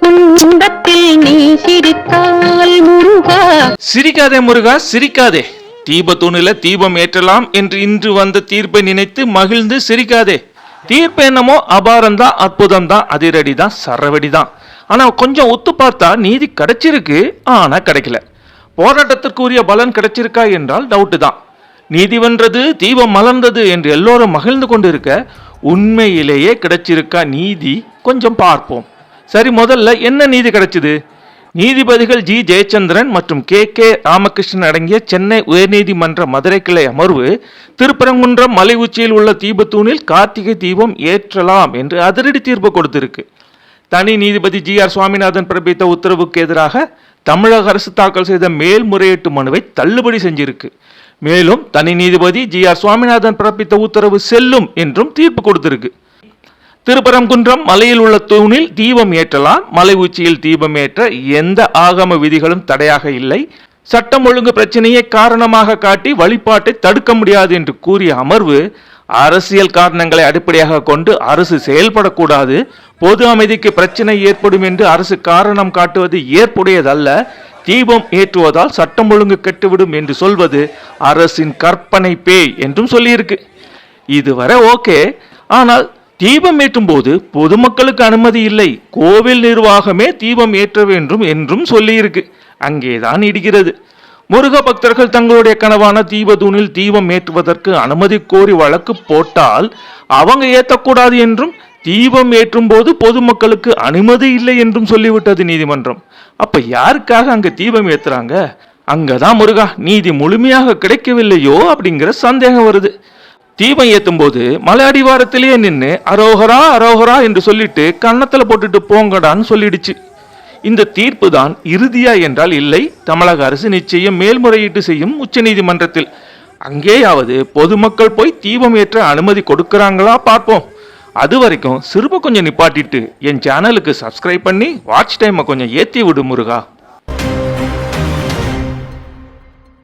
குண்டத்தில் நீ சிரித்தால் முருகா. சிரிக்காதே முருகா சிரிக்காதே. தீபத்தூணில தீபம் ஏற்றலாம் என்று இன்று வந்த தீர்ப்பை நினைத்து மகிழ்ந்து சிரிக்காதே. தீர்ப்பு என்னமோ அபாரம்தான் அற்புதம் தான் அதிரடி தான் சரவடி தான் ஆனா கொஞ்சம் ஒத்து பார்த்தா நீதி கிடைச்சிருக்கு ஆனா கிடைக்கல. போராட்டத்திற்குரிய பலன் கிடைச்சிருக்கா என்றால் டவுட்டு தான். நீதி வென்றது தீபம் மலர்ந்தது என்று எல்லோரும் மகிழ்ந்து கொண்டிருக்க உண்மையிலேயே கிடைச்சிருக்கா நீதி? கொஞ்சம் பார்ப்போம். சரி முதல்ல என்ன நீதி கிடைச்சது? நீதிபதிகள் ஜி. ஜெயச்சந்திரன் மற்றும் கே. கே. ராமகிருஷ்ணன் அடங்கிய சென்னை உயர்நீதிமன்ற மதுரை கிளை அமர்வு திருப்பரங்குன்றம் மலை உச்சியில் உள்ள தீபத்தூணில் கார்த்திகை தீபம் ஏற்றலாம் என்று அதிரடி தீர்ப்பு கொடுத்திருக்கு. தனி நீதிபதி ஜி. ஆர். சுவாமிநாதன் பிறப்பித்த உத்தரவுக்கு எதிராக தமிழக அரசு தாக்கல் செய்த மேல்முறையீட்டு மனுவை தள்ளுபடி செஞ்சிருக்கு. மேலும் தனி நீதிபதி ஜி. ஆர். சுவாமிநாதன் பிறப்பித்த உத்தரவு செல்லும் என்றும் தீர்ப்பு கொடுத்திருக்கு. திருப்பரங்குன்றம் மலையில் உள்ள தூணில் தீபம் ஏற்றலாம். மலை உச்சியில் தீபம் ஏற்ற எந்த ஆகம விதிகளும் தடையாக இல்லை. சட்டம் ஒழுங்கு பிரச்சனையை காரணமாக காட்டி வழிபாட்டை தடுக்க முடியாது என்று கூறிய அமர்வு அரசியல் காரணங்களை அடிப்படையாக கொண்டு அரசு செயல்படக்கூடாது. பொது அமைதிக்கு பிரச்சனை ஏற்படும் என்று அரசு காரணம் காட்டுவது ஏற்புடையதல்ல. தீபம் ஏற்றுவதால் சட்டம் ஒழுங்கு கெட்டுவிடும் என்று சொல்வது அரசின் கற்பனை பேய் என்றும் சொல்லியிருக்கு. இதுவரை ஓகே. ஆனால் தீபம் ஏற்றும் போது பொதுமக்களுக்கு அனுமதி இல்லை. கோவில் நிர்வாகமே தீபம் ஏற்ற வேண்டும் என்றும் சொல்லியிருக்கு. அங்கேதான் இடிக்கிறது முருக பக்தர்கள் தங்களுடைய கனவான தீபதூணில் தீபம் ஏற்றுவதற்கு அனுமதி கோரி வழக்கு போட்டால் அவங்க ஏற்றக்கூடாது என்றும் தீபம் ஏற்றும் போது பொதுமக்களுக்கு அனுமதி இல்லை என்றும் சொல்லிவிட்டது நீதிமன்றம். அப்ப யாருக்காக அங்க தீபம் ஏத்துறாங்க? அங்கதான் முருகா நீதி முழுமையாக கிடைக்கவில்லையோ அப்படிங்கிற சந்தேகம் வருது. தீபம் ஏற்றும் போது மலை அடிவாரத்திலேயே நின்று அரோகரா அரோகரா என்று சொல்லிட்டு கன்னத்தில் போட்டுட்டு போங்கடான்னு சொல்லிடுச்சு. இந்த தீர்ப்பு தான் இறுதியா என்றால் இல்லை தமிழக அரசு நிச்சயம் மேல்முறையீட்டு செய்யும் உச்சநீதிமன்றத்தில் அங்கேயாவது பொதுமக்கள் போய் தீபம் ஏற்ற அனுமதி கொடுக்குறாங்களா பார்ப்போம். அது வரைக்கும் சிறுப கொஞ்சம் நிப்பாட்டிட்டு என் சேனலுக்கு சப்ஸ்கிரைப் பண்ணி வாட்ச் டைமை கொஞ்சம் ஏற்றி விடு முருகா.